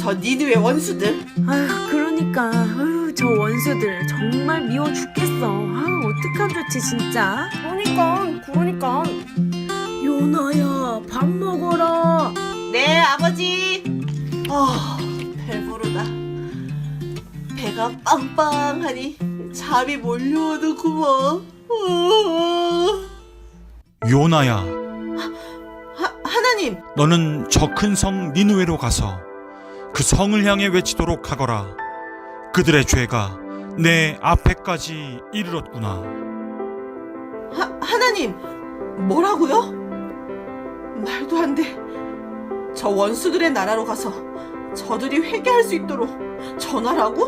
저 니드의 원수들. 아휴 그러니까 아휴 저 원수들 정말 미워 죽겠어 아 어떡하면 좋지 진짜 그러니까 그러니까 요나야 밥 먹어라 네, 아버지. 아, 배부르다. 배가 빵빵하니 잠이 몰려오는구먼. 어. 요나야, 하, 하나님, 너는 저 큰 성 니누에로 가서 그 성을 향해 외치도록 하거라. 그들의 죄가 내 앞에까지 이르렀구나. 하, 하나님, 뭐라고요? 말도 안 돼. 저 원수들의 나라로 가서 저들이 회개할 수 있도록 전하라고?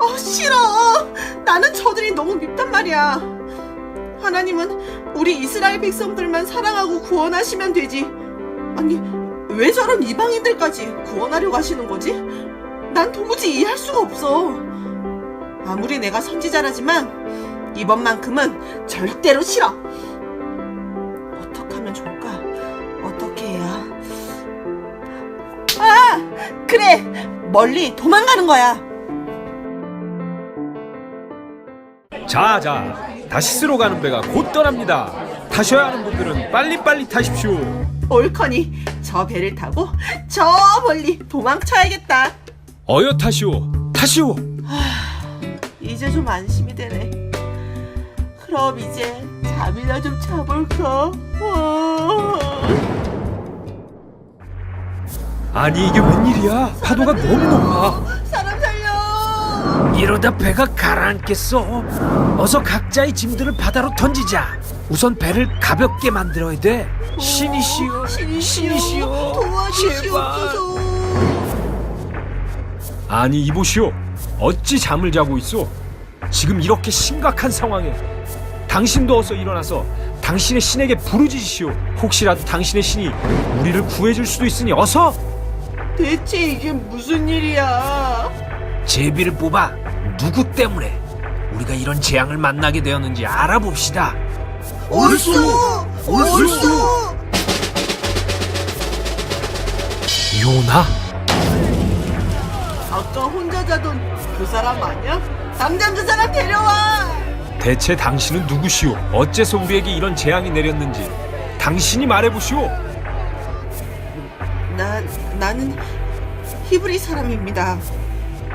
아, 싫어! 나는 저들이 너무 밉단 말이야. 하나님은 우리 이스라엘 백성들만 사랑하고 구원하시면 되지. 아니, 왜 저런 이방인들까지 구원하려고 하시는 거지? 난 도무지 이해할 수가 없어. 아무리 내가 선지자라지만 이번만큼은 절대로 싫어. 어떻게 하면 좋을까? 어떻게 해야? 아, 그래. 멀리 도망가는 거야. 자, 자, 다시스로 가는 배가 곧 떠납니다. 타셔야 하는 분들은 빨리빨리 타십시오. 옳거니 저 배를 타고 저 멀리 도망쳐야겠다. 어여 타시오, 타시오. 이제 좀 안심이 되네. 그럼 이제 잠이나 좀 자볼까? 어. 아니 이게 웬일이야? 파도가 너무 높아. 사람 살려! 이러다 배가 가라앉겠어. 어서 각자의 짐들을 바다로 던지자. 우선 배를 가볍게 만들어야 돼. 신이시여, 신이시여, 도와주시옵소서. 아니 이보시오, 어찌 잠을 자고 있어? 지금 이렇게 심각한 상황에 당신도 어서 일어나서 당신의 신에게 부르짖으시오. 혹시라도 당신의 신이 우리를 구해줄 수도 있으니 어서. 대체 이게 무슨 일이야? 제비를 뽑아 누구 때문에 우리가 이런 재앙을 만나게 되었는지 알아봅시다. 올수! 올수! 요나? 아까 혼자 자던 그 사람 아니야? 당장 그 사람 데려와! 대체 당신은 누구시오? 어째서 우리에게 이런 재앙이 내렸는지 당신이 말해보시오. 나, 나는 히브리 사람입니다.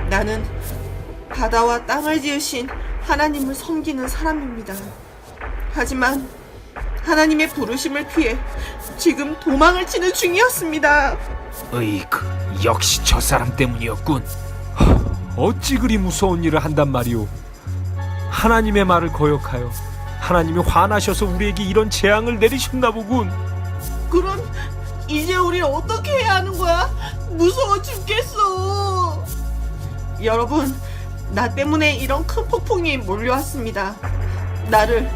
나는 바다와 땅을 지으신 하나님을 섬기는 사람입니다. 하지만 하나님의 부르심을 피해 지금 도망을 치는 중이었습니다. 으이그 역시 저 사람 때문이었군. 어찌 그리 무서운 일을 한단 말이오? 하나님의 말을 거역하여 하나님이 화나셔서 우리에게 이런 재앙을 내리셨나 보군. 그럼 이제 우리 어떻게 해야 하는 거야? 무서워 죽겠어. 여러분, 나 때문에 이런 큰 폭풍이 몰려왔습니다. 나를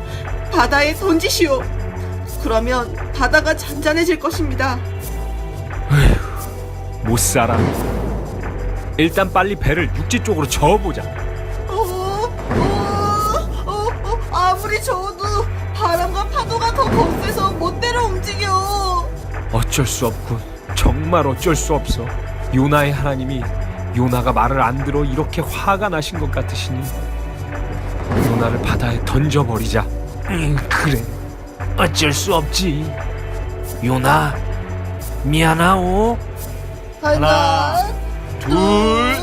바다에 던지시오. 그러면 바다가 잔잔해질 것입니다. 못 살아. 일단 빨리 배를 육지 쪽으로 저어보자. 어, 어, 어, 어, 아무리 저어도 바람과 파도가 더 거세서 못대로 움직여. 어쩔 수 없군. 정말 어쩔 수 없어. 요나의 하나님이 요나가 말을 안 들어 이렇게 화가 나신 것 같으시니 요나를 바다에 던져버리자. 음, 그래. 어쩔 수 없지. 요나, 미안하오. 하나, 둘,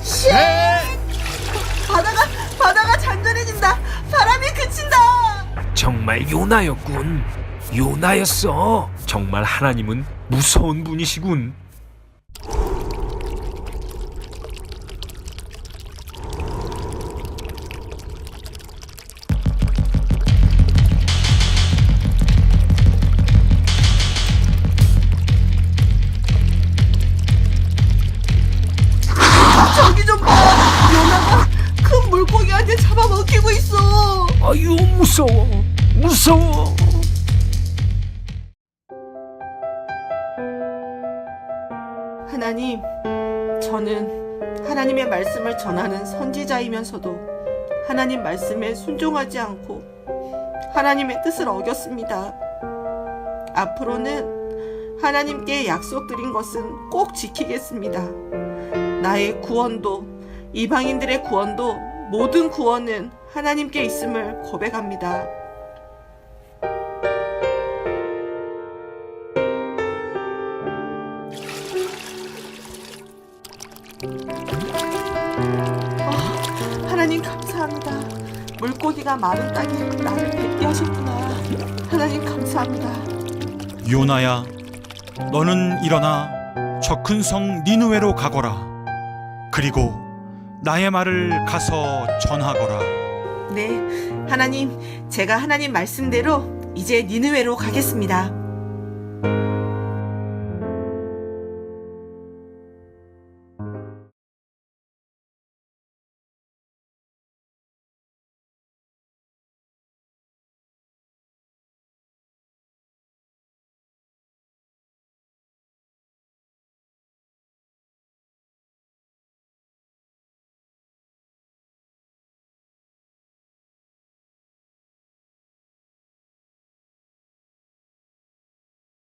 셋! 바다가 바다가 잔잔해진다. 바람이 그친다. 정말 요나였군. 요나였어. 정말 하나님은 무서운 분이시군. 무서워. 무서워. 하나님, 저는 하나님의 말씀을 전하는 선지자이면서도 하나님 말씀에 순종하지 않고 하나님의 뜻을 어겼습니다. 앞으로는 하나님께 약속드린 것은 꼭 지키겠습니다. 나의 구원도 이방인들의 구원도 모든 구원은 하나님께 있음을 고백합니다. 아, 하나님 감사합니다. 물고기가 마른 땅에 나를 뵙게 하셨구나. 하나님 감사합니다. 요나야, 너는 일어나 저 큰 성 니누웨로 가거라. 그리고 나의 말을 가서 전하거라. 네, 하나님, 제가 하나님 말씀대로 이제 니느웨로 가겠습니다.